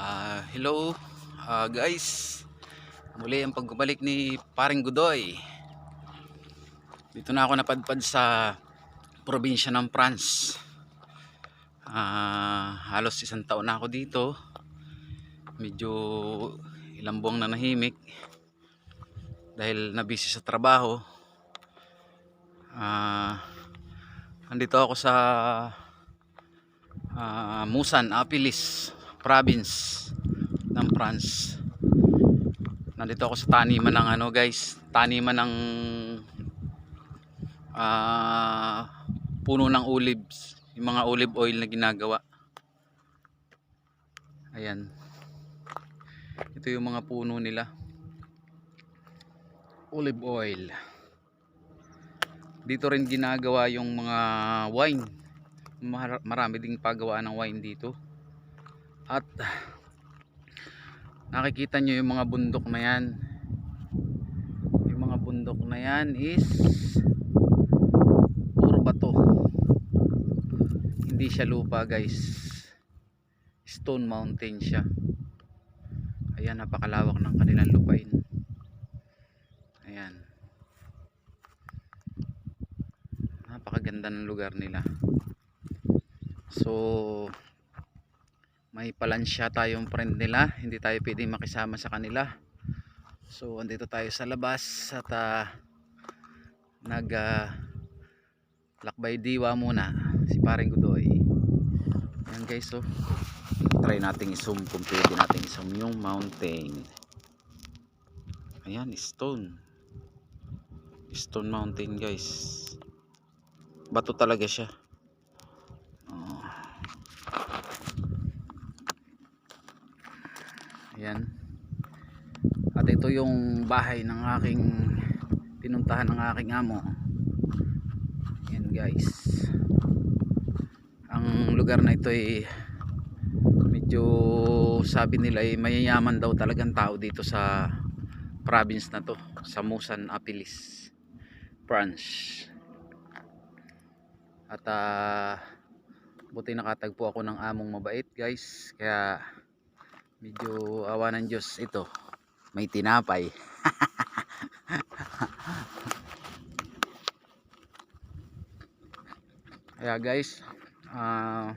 Ah, hello ah, guys. Muli ang pagbabalik ni Paring Godoy. Dito na ako napadpad sa probinsya ng France. Ah, halos isang taon na ako dito. Medyo ilang buwang na nahimik dahil nabisi sa trabaho. Ah, andito ako sa ah, Musan, Apilis province ng France. Nandito ako sa taniman ng ano guys, taniman ng ah, puno ng olives, yung mga olive oil na ginagawa. Ayan. Ito yung mga puno nila. Olive oil. Dito rin ginagawa yung mga wine. Mar- Marami ding paggawa ng wine dito. At nakikita nyo yung mga bundok na yan. Yung mga bundok na yan is puro bato. Hindi siya lupa guys. Stone mountain siya. Ayan napakalawak ng kanilang lupain. Ayan. Napakaganda ng lugar nila. So may palansya tayong friend nila. Hindi tayo pwedeng makisama sa kanila. So andito tayo sa labas at uh, nag uh, lakbay diwa muna si paring Godoy. Yan guys so try nating i-zoom kung pwede nating i-zoom yung mountain. Ayan stone. Stone mountain guys. Bato talaga siya Ayan. At ito yung bahay ng aking pinuntahan ng aking amo. Ayan guys. Ang lugar na ito ay medyo sabi nila ay mayayaman daw talagang tao dito sa province na to. Sa Musan Apilis. France. At ah buti nakatagpo ako ng among mabait guys. Kaya medyo awa ng Diyos ito. May tinapay. Kaya guys uh,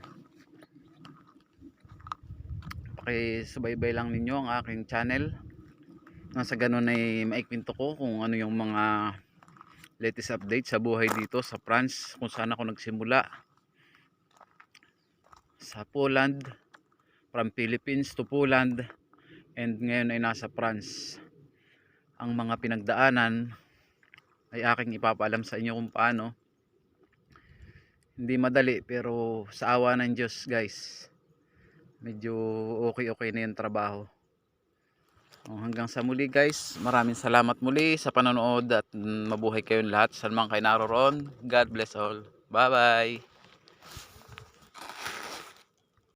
pakisubaybay lang ninyo ang aking channel. Nasa ganun ay maikwento ko kung ano yung mga latest update sa buhay dito sa France kung saan ako nagsimula. Sa Poland from Philippines to Poland and ngayon ay nasa France. Ang mga pinagdaanan ay aking ipapaalam sa inyo kung paano. Hindi madali pero sa awa ng Diyos guys medyo okay okay na yung trabaho. O, hanggang sa muli guys. Maraming salamat muli sa panonood at mabuhay kayong lahat. Saan man kayo naroon God bless all. Bye bye